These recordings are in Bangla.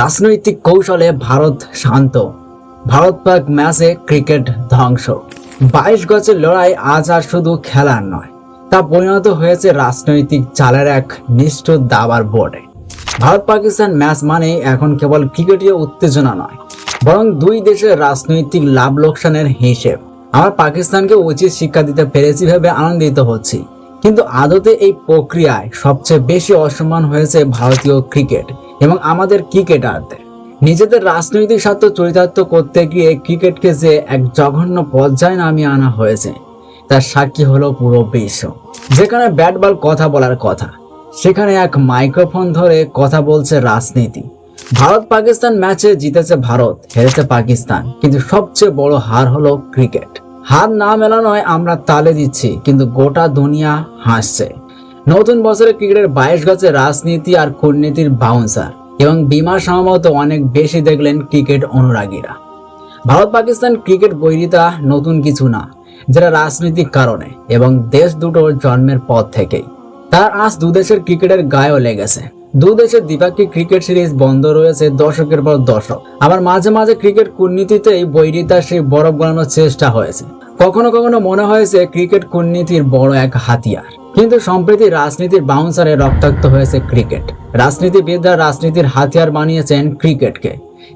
রাজনৈতিক কৌশলে ভারত শান্ত। ভারত পাক ম্যাচে ক্রিকেট ধ্বংস। বাইশ গজের লড়াই আজ আর শুধু খেলার নয়, তা পরিণত হয়েছে রাজনৈতিক চালের এক নিষ্ঠুর দাবার বোর্ডে। ভারত পাকিস্তান ম্যাচ মানে এখন কেবল ক্রিকেটীয় উত্তেজনা নয়, বরং দুই দেশের রাজনৈতিক লাভ লোকসানের হিসেব। আমরা পাকিস্তানকে উচিত শিক্ষা দিতে পেরেছি ভেবে আনন্দিত হচ্ছি, কিন্তু আদতে এই প্রক্রিয়ায় সবচেয়ে বেশি অসম্মান হয়েছে ভারতীয় ক্রিকেট। এবং আমাদের ক্রিকেটারদের। নিজেদের রাজনৈতিক স্বার্থ চরিতার্থ করতে গিয়ে ক্রিকেটকে যে এক জঘন্য পর্যায়ে নামিয়ে আনা হয়েছে, তার সাক্ষী হলো পুরো বিশ্ব। যেখানে ব্যাট বল কথা বলার কথা, সেখানে এক মাইক্রোফোন ধরে কথা বলছে রাজনীতি। ভারত পাকিস্তান ম্যাচে জিতেছে ভারত, হেরেছে পাকিস্তান, কিন্তু সবচেয়ে বড় হার হলো ক্রিকেট। হার না মেলানোয় আমরা তালে দিচ্ছি, কিন্তু গোটা দুনিয়া হাসছে। নতুন বছরে ক্রিকেটের বাইশ গজে রাজনীতি আর কূটনীতির বাউন্সার এবং বিমা সম্ভবত অনেক বেশি দেখলেন ক্রিকেট অনুরাগীরা। ভারত পাকিস্তান ক্রিকেট বৈরিতা নতুন কিছু না, যেটা রাজনৈতিক কারণে এবং দেশ দুটোর জন্মের পর থেকেই। তার আজ দুদেশের ক্রিকেটের গায়েও লেগেছে। দেশের দ্বিপাক্ষিক ক্রিকেট সিরিজ বন্ধ রয়েছে দশকের পর দশক। আবার মাঝে মাঝে ক্রিকেট কূটনীতিতেই বৈরিতা সেই বরফ গলানোর চেষ্টা হয়েছে। কখনো কখনো মনে হয়েছে ক্রিকেট কূটনীতির বড় এক হাতিয়ার। কিন্তু সম্প্রতি রাজনীতির বাউন্সারে রক্তাক্ত হয়েছে ক্রিকেট। রাজনীতিবিদরা রাজনীতির হাতিয়ার বানিয়েছেন ক্রিকেটকে।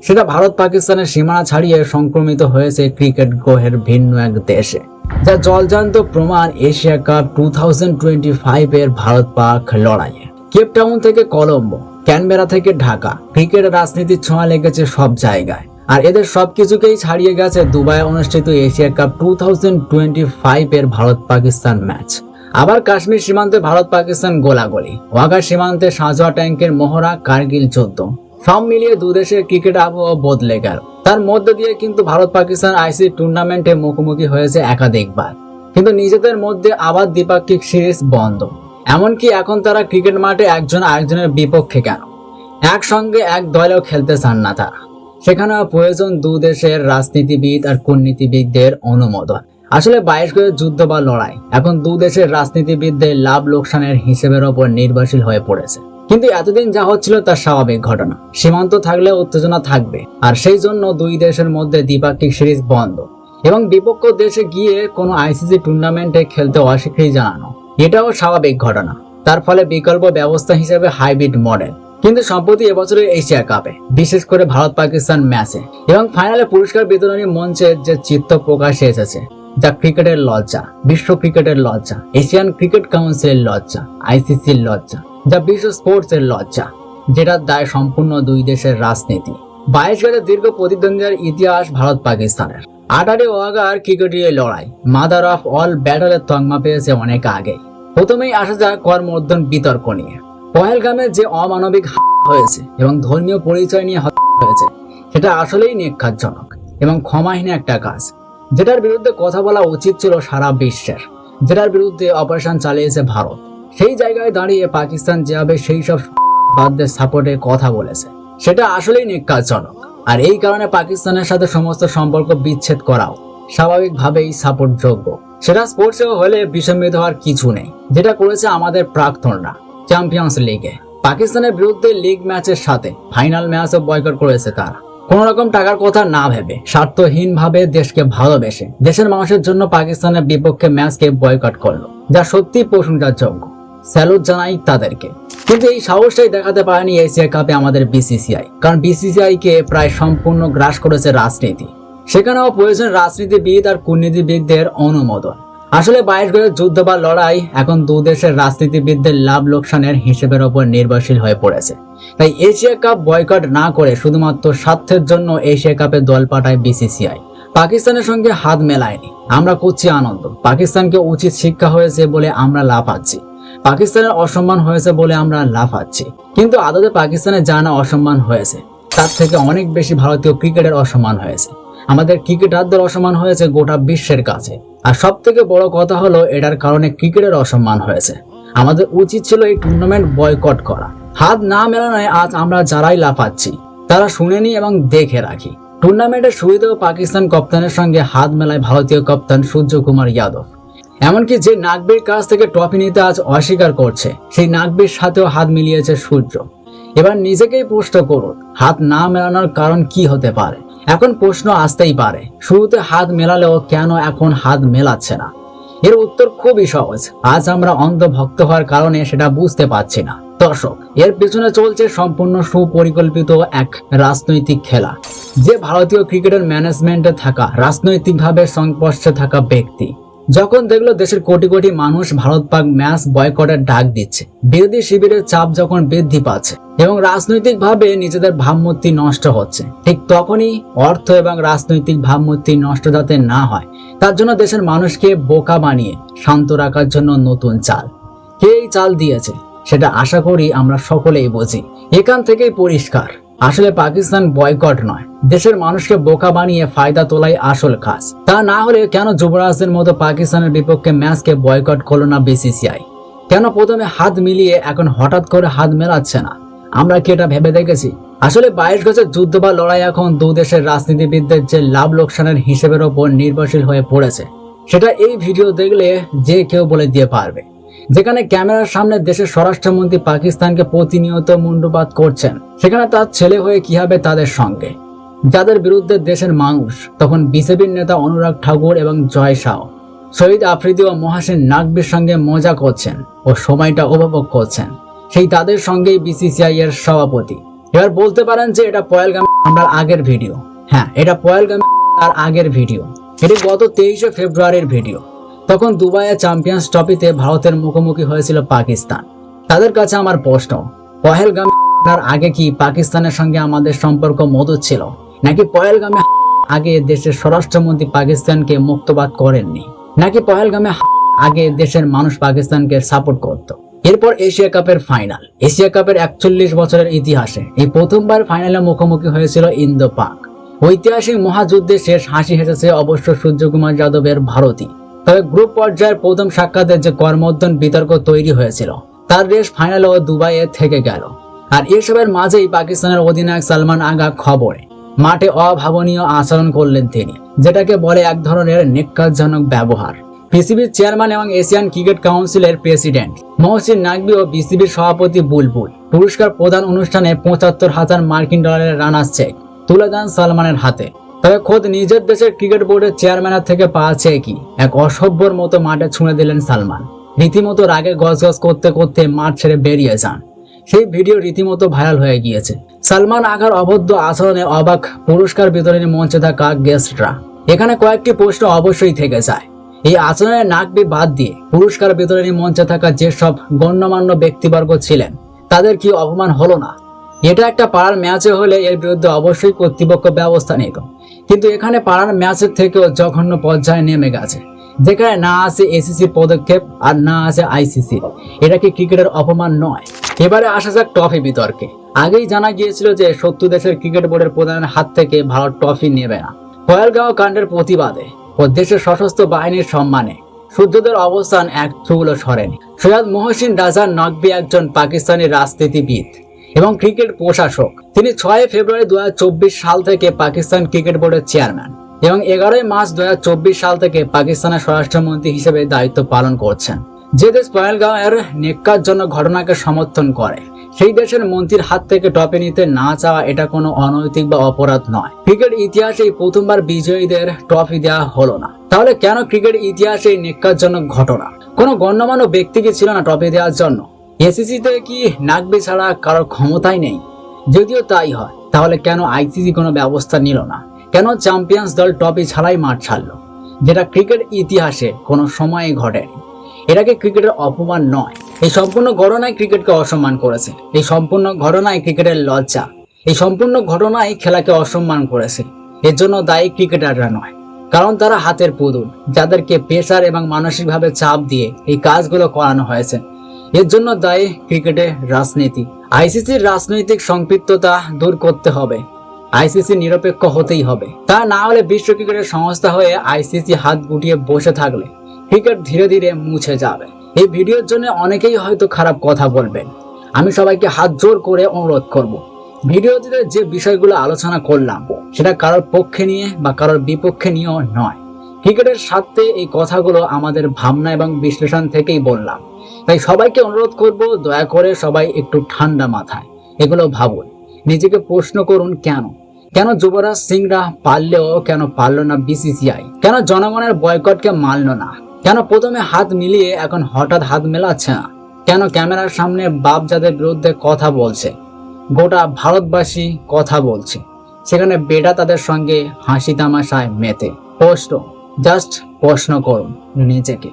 সেটা ভারত পাকিস্তানের সীমানা ছাড়িয়ে সংক্রমিত হয়েছে ক্রিকেট গ্রহের ভিন্ন এক দেশে। যা জলজান্ত প্রমাণ Asia cup two thousand twenty five এর ভারত পাক লড়াইয়ে কেপটাউন থেকে কলম্বো, ক্যানবেরা থেকে ঢাকা, ক্রিকেট রাজনীতির ছোঁয়া লেগেছে সব জায়গায়। আর এদের সবকিছুকেই ছাড়িয়ে গেছে দুবাই অনুষ্ঠিত Asia cup two thousand twenty five এর ভারত পাকিস্তান ম্যাচ। আবার কাশ্মীর সীমান্তে ভারত পাকিস্তান গোলাগুলি। ওয়াঘা সীমান্তে সাজোয়া ট্যাঙ্কের মহড়া কার্গিল যুদ্ধ। সব মিলিয়ে দুদেশের ক্রিকেট আবহাওয়া বদলে গেল। তার মধ্যে দিয়ে কিন্তু ভারত পাকিস্তান আইসি টুর্নামেন্টে মুখোমুখি হয়েছে একাধিকবার। কিন্তু নিজেদের মধ্যে আবার দ্বিপাক্ষিক সিরিজ বন্ধ। এমনকি এখন তারা ক্রিকেট মাঠে একজন আরেকজনের বিপক্ষে কেন? একসঙ্গে এক দলেও খেলতে চান না তারা। সেখানে প্রয়োজন দু দেশের রাজনীতিবিদ আর কূটনীতিবিদদের অনুমোদন। আসলে বাইশ গজের যুদ্ধ বা লড়াই, এখন দু দেশের রাজনীতিবিদদের লাভ লোকসানের হিসেবের ওপর নির্ভরশীল হয়ে পড়েছে। কিন্তু এতদিন যা হচ্ছিল তা স্বাভাবিক ঘটনা। সীমান্ত থাকলে উত্তেজনা থাকবে। আর সেই জন্য দুই দেশের মধ্যে দ্বিপাক্ষিক সিরিজ বন্ধ। এবং বিপক্ষ দেশে গিয়ে কোনো আইসিসি টুর্নামেন্টে খেলতে অস্বীকৃতি জানানো, এটাও স্বাভাবিক ঘটনা। তার ফলে বিকল্প ব্যবস্থা হিসেবে হাইব্রিড মডেল। কিন্তু সম্প্রতি এবছরের এশিয়া কাপে, বিশেষ করে ভারত পাকিস্তান ম্যাচে। এবং ফাইনালে পুরস্কার বিতরণী মঞ্চে যে চিত্র প্রকাশে এসেছে যা ক্রিকেটের লজ্জা বিশ্ব ক্রিকেটের লজ্জা এশিয়ান ক্রিকেট কাউন্সিলের লজ্জা আইসিসির লজ্জা যা বিশ্ব স্পোর্টস এর লজ্জা যেটার দায় সম্পূর্ণ দুই দেশের রাজনীতি। বাইশ গেলে দীর্ঘ প্রতিদ্বন্দ্বিতার ইতিহাস ভারত পাকিস্তানের। আটারি ওয়াগার ক্রিকেটীয় লড়াই, মাদার অফ অল ব্যাটলের তকমা পেয়েছে অনেক আগে। প্রথমেই আসা যায় কর্মর্ধন বিতর্ক নিয়ে। পহেলগামে যে অমানবিক হয়েছে এবং ধর্মীয় পরিচয় নিয়ে হয়েছে, সেটা আসলেই নিক্ষারজনক এবং ক্ষমাহীন একটা কাজ। যেটার বিরুদ্ধে কথা বলা উচিত ছিল সারা বিশ্বের, যেটার বিরুদ্ধে অপারেশন চালিয়েছে ভারত। সেই জায়গায় দাঁড়িয়ে পাকিস্তান যেভাবে সেই সব বাদদের সাপোর্টে কথা বলেছে, সেটা আসলেই নিকাজজনক আর এই কারণে পাকিস্তানের সাথে সমস্ত সম্পর্ক বিচ্ছেদ করাও স্বাভাবিকভাবেই সাপোর্ট যোগ্য সেটা স্পোর্টসেও হলে বিসম্মিত হওয়ার কিছু নেই, যেটা করেছে আমাদের প্রাক্তনরা চ্যাম্পিয়ন্স লিগে পাকিস্তানের বিরুদ্ধে লিগ ম্যাচের সাথে ফাইনাল ম্যাচও বয়কট করেছে তারা। কোন রকম টাকার কথা না ভেবে স্বার্থহীন ভাবে দেশকে ভালোবেসে, দেশের মানুষের জন্য পাকিস্তানের বিপক্ষে ম্যাচকে বয়কট করল, যা সত্যি প্রশংসার যোগ্য স্যালুট জানাই তাদেরকে। কিন্তু এই সাহসটাই দেখাতে পারেনি এশিয়া কাপে আমাদের বিসিসিআই কারণ বিসিসিআই কে প্রায় সম্পূর্ণ গ্রাস করেছে রাজনীতি। সেখানেও প্রয়োজন রাজনীতিবিদ আর কূটনীতিবিদদের অনুমোদন। আসলে বাইশ গজের যুদ্ধ বা লড়াই এখন দু দেশের রাজনীতিবিদদের লাভ লোকসানের হিসেবের ওপর নির্ভরশীল হয়ে পড়েছে। তাই এশিয়া কাপ বয়কট না করে শুধুমাত্র স্বার্থের জন্য এশিয়া কাপে দল পাঠায় বিসিসিআই। পাকিস্তানের সঙ্গে হাত মেলায়নি। আমরা করছি আনন্দ। পাকিস্তানকে উচিত শিক্ষা হয়েছে বলে আমরা লাভ লাফাচ্ছি। পাকিস্তানের অসম্মান হয়েছে বলে আমরা লাভ লাফাচ্ছি। কিন্তু আদতে পাকিস্তানের জানা অসম্মান হয়েছে। তার থেকে অনেক বেশি ভারতীয় ক্রিকেটের অসম্মান হয়েছে। আমাদের ক্রিকেটারদের অসম্মান হয়েছে গোটা বিশ্বের কাছে। আর সব থেকে বড় কথা হলো, এটার কারণে ক্রিকেটের অসম্মান হয়েছে। আমাদের উচিত ছিল এই টুর্নামেন্ট বয়কট করা। হাত না মেলানোয় আজ আমরা যারাই লাফাচ্ছি, তারা শুনেনি এবং দেখে রাখি। টুর্নামেন্টের শুরুতেও পাকিস্তান কপ্তানের সঙ্গে হাত মেলায় ভারতীয় কপ্তান সূর্য কুমার যাদব। এমনকি যে নাকবির কাছ থেকে ট্রফি নিতে আজ অস্বীকার করছে, সেই নাকবির সাথেও হাত মিলিয়েছে সূর্য। এবার নিজেকেই প্রশ্ন করুন, হাত না মেলানোর কারণ কি হতে পারে? এখন প্রশ্ন আসতেই পারে, শুরুতে হাত মেলালেও কেন এখন হাত মেলাচ্ছে না? এর উত্তর খুবই সহজ, আজ আমরা অন্ধভক্ত হওয়ার কারণে সেটা বুঝতে পারছি না। দর্শক, এর পিছনে চলছে সম্পূর্ণ সুপরিকল্পিত এক রাজনৈতিক খেলা। যে ভারতীয় ক্রিকেটের ম্যানেজমেন্টে থাকা, রাজনৈতিকভাবে সংস্পর্শে থাকা ব্যক্তি। যখন দেখল দেশের কোটি কোটি মানুষ ভারত পাক ম্যাচ বয়কটের ডাক দিচ্ছে, বিরোধী শিবিরের চাপ যখন বৃদ্ধি পাচ্ছে এবং রাজনৈতিকভাবে নিজেদের ভাবমূর্তি নষ্ট হচ্ছে, ঠিক তখনই অর্থ এবং রাজনৈতিক ভাবমূর্তি নষ্ট যাতে না হয়, তার জন্য দেশের মানুষকে বোকা বানিয়ে শান্ত রাখার জন্য নতুন চাল। কে এই চাল দিয়েছে, সেটা আশা করি আমরা সকলেই বুঝি। এখান থেকেই পরিষ্কার। আসলে পাকিস্তান বয়কট নয়। দেশের মানুষকে বোকা বানিয়ে ফায়দা তোলাই আসল কাজ। তা না হলে কেন যুবরাজদের মতো পাকিস্তানের বিপক্ষে ম্যাচকে বয়কট করল না বিসিসিআই? কেন প্রথমে হাত মিলিয়ে এখন হঠাৎ করে হাত মেলাচ্ছে না? আমরা কি এটা ভেবে দেখেছি? আসলে বাইশ গজের যুদ্ধ বা লড়াই এখন দু দেশের রাজনীতিবিদদের যে লাভ লোকসানের হিসেবের ওপর নির্ভরশীল হয়ে পড়েছে। সেটা এই ভিডিও দেখলে যে কেউ বলে দিয়ে পারবে। যেখানে ক্যামেরার সামনে দেশের স্বরাষ্ট্রমন্ত্রী পাকিস্তানকে প্রতিনিয়ত মুন্ডুপাত করছেন। সেখানে তার ছেলে হয়ে কি হবে তাদের সঙ্গে? যাদের বিরুদ্ধে দেশের মানুষ, তখন বিজেপির নেতা অনুরাগ ঠাকুর এবং জয় শাহ শহীদ আফ্রিদি ও মহাসেন নাকবির সঙ্গে মজা করছেন ও সময়টা উপভোগ করছেন। সেই তাদের সঙ্গেই বিসিসিআই এর সভাপতি। এবার বলতে পারেন যে এটা পয়েলগাম আমরা আগের ভিডিও। হ্যাঁ এটা পয়েলগাম আর আগের ভিডিও। এটি গত তেইশে ফেব্রুয়ারির ভিডিও। তখন দুবাইয়ে চ্যাম্পিয়ন্স ট্রফিতে ভারতের মুখোমুখি হয়েছিল পাকিস্তান। তাদের কাছে আমার প্রশ্ন, পহেলগামে তার আগে কি পাকিস্তানের সঙ্গে আমাদের সম্পর্ক মধুর ছিল? নাকি পহেলগামে আগে দেশের স্বরাষ্ট্রমন্ত্রী পাকিস্তানকে মুক্তবাদ করেননি? নাকি পহেলগামে আগে দেশের মানুষ পাকিস্তানকে সাপোর্ট করত? এরপর এশিয়া কাপের ফাইনাল। এশিয়া কাপের একচল্লিশ বছরের ইতিহাসে এই প্রথমবার ফাইনালে মুখোমুখি হয়েছিল ইন্দো পাক। ঐতিহাসিক মহাযুদ্ধে শেষ হাসি হেসেছে অবশ্য সূর্যকুমার যাদবের ভারতী। তবে গ্রুপ পর্যায়ের প্রথম সাক্ষাতে যে কর্মোদ্যন বিতর্ক তৈরি হয়েছিল, তার রেস ফাইনালেও দুবাইয়ে থেকে গেল। আর এসবের মাঝেই পাকিস্তানের অধিনায়ক সালমান আগা খবরে মাঠে অভাবনীয় আচরণ করলেন তিনি, যেটাকে বলে এক ধরনের নিকাজজনক ব্যবহার। পিসিবির চেয়ারম্যান এবং এশিয়ান ক্রিকেট কাউন্সিলের প্রেসিডেন্ট মহসিন নাকবি ও বিসিবির সভাপতি বুলবুল পুরস্কার প্রদান অনুষ্ঠানে পঁচাত্তর হাজার মার্কিন ডলারের রানার্স চেক তুলে দেন সালমানের হাতে। তবে খোদ নিজের দেশের ক্রিকেট বোর্ডের চেয়ারম্যানের থেকে পাওয়া কি? এক অসভ্যর মতো মাঠে ছুঁড়ে দিলেন সালমান। রীতিমতো রাগে গজগজ করতে করতে মাঠ ছেড়ে বেরিয়ে যান। সেই ভিডিও রীতিমতো ভাইরাল হয়ে গিয়েছে। সালমান আগার অবদ্ধ আচরণে অবাক পুরস্কার বিতরণী মঞ্চে থাকা গেস্টরা এখানে কয়েকটি প্রশ্ন অবশ্যই থেকে যায়। এই আচরণের নাকবি বাদ দিয়ে পুরস্কার বিতরণী মঞ্চে থাকা যেসব গণ্যমান্য ব্যক্তিবর্গ ছিলেন, তাদের কি অপমান হলো না? এটা একটা পাড়ার ম্যাচে হলে এর বিরুদ্ধে অবশ্যই কর্তৃপক্ষ ব্যবস্থা নিত। কিন্তু এখানে পাড়ার ম্যাচের থেকেও জঘন্য পর্যায়ে নেমে গেছে। যেখানে না আছে এসিসির পদক্ষেপ আর না আছে আইসিসি। এটা কি ক্রিকেটের অপমান নয়? এবারে আসা যাক ট্রফি বিতর্কে। আগেই জানা গিয়েছিল যে সত্তর দেশের ক্রিকেট বোর্ডের প্রধানের হাত থেকে ভারত ট্রফি নেবে না। পয়েলগাঁও কাণ্ডের প্রতিবাদে ও দেশের সশস্ত্র বাহিনীর সম্মানে সূর্যদের অবস্থান এক চুলো সরেনি সৈয়দ মহসিন রাজা নকবি একজন পাকিস্তানি রাজনীতিবিদ। এবং ক্রিকেট প্রশাসক। তিনি ছয় ফেব্রুয়ারি দু সাল থেকে পাকিস্তান ক্রিকেট বোর্ডের চেয়ারম্যান এবং এগারোই মার্চ দু সাল থেকে পাকিস্তানের স্বরাষ্ট্রমন্ত্রী হিসেবে দায়িত্ব পালন করছেন। যে দেশ পয়েলগাঁওয়ের নেককার জন্য ঘটনাকে সমর্থন করে, সেই দেশের মন্ত্রীর হাত থেকে টপে নিতে না চাওয়া এটা কোনো অনৈতিক বা অপরাধ নয়। ক্রিকেট ইতিহাসে প্রথমবার বিজয়ীদের ট্রফি দেওয়া হলো না। তাহলে কেন ক্রিকেট ইতিহাসে এই নেককারজনক ঘটনা? কোনো গণ্যমান্য ব্যক্তিকে ছিল না ট্রফি দেওয়ার জন্য? এসিসিতে কি নাকবি ছাড়া কারোর ক্ষমতাই নেই? যদিও তাই হয়, তাহলে কেন আইসিসি কোনো ব্যবস্থা নিল না? কেন চ্যাম্পিয়ন্স দল ট্রফি ছাড়াই মাঠ ছাড়লো? যেটা ক্রিকেট ইতিহাসে কোনো সময়ে ঘটেনি। এটাকে ক্রিকেটের অপমান নয়? এই সম্পূর্ণ ঘটনায় ক্রিকেটকে অসম্মান করেছে। এই সম্পূর্ণ ঘটনায় ক্রিকেটের লজ্জা। এই সম্পূর্ণ ঘটনায় খেলাকে অসম্মান করেছে। এর জন্য দায়ী ক্রিকেটাররা নয়। কারণ তারা হাতের পুতুল, যাদেরকে প্রেশার এবং মানসিকভাবে চাপ দিয়ে এই কাজগুলো করানো হয়েছে। এর জন্য দায়ী ক্রিকেটের রাজনীতি। আইসিসির রাজনৈতিক সম্পৃক্ততা দূর করতে হবে। আইসিসি নিরপেক্ষ হতেই হবে। তা না হলে বিশ্ব ক্রিকেটের সংস্থা হয়ে আইসিসি হাত গুটিয়ে বসে থাকলে ক্রিকেট ধীরে ধীরে মুছে যাবে। এই ভিডিওর জন্য অনেকেই হয়তো খারাপ কথা বলবেন। আমি সবাইকে হাত জোর করে অনুরোধ করব। ভিডিওটিতে যে বিষয়গুলো আলোচনা করলাম, সেটা কারোর পক্ষে নিয়ে বা কারোর বিপক্ষে নিয়েও নয়। ক্রিকেটের স্বার্থে এই কথাগুলো আমাদের ভাবনা এবং বিশ্লেষণ থেকেই বললাম। তাই সবাইকে অনুরোধ করব, দয়া করে সবাই একটু ঠান্ডা মাথায়। এগুলো ভাবুন। নিজেকে প্রশ্ন করুন, কেন? কেন যুবরাজ সিংরা পারলেও, কেন পারল না বিসিসিআই কেন জনগণের বয়কটকে মানল না? কেন প্রথমে হাত মিলিয়ে এখন হঠাৎ হাত মেলাচ্ছে না? কেন ক্যামেরার সামনে বাপ যাদের বিরুদ্ধে কথা বলছে? গোটা ভারতবাসী কথা বলছে। সেখানে বেটা তাদের সঙ্গে হাসি তামাশায় মেতে। প্রশ্ন জাস্ট প্রশ্ন করুন নিজেকে।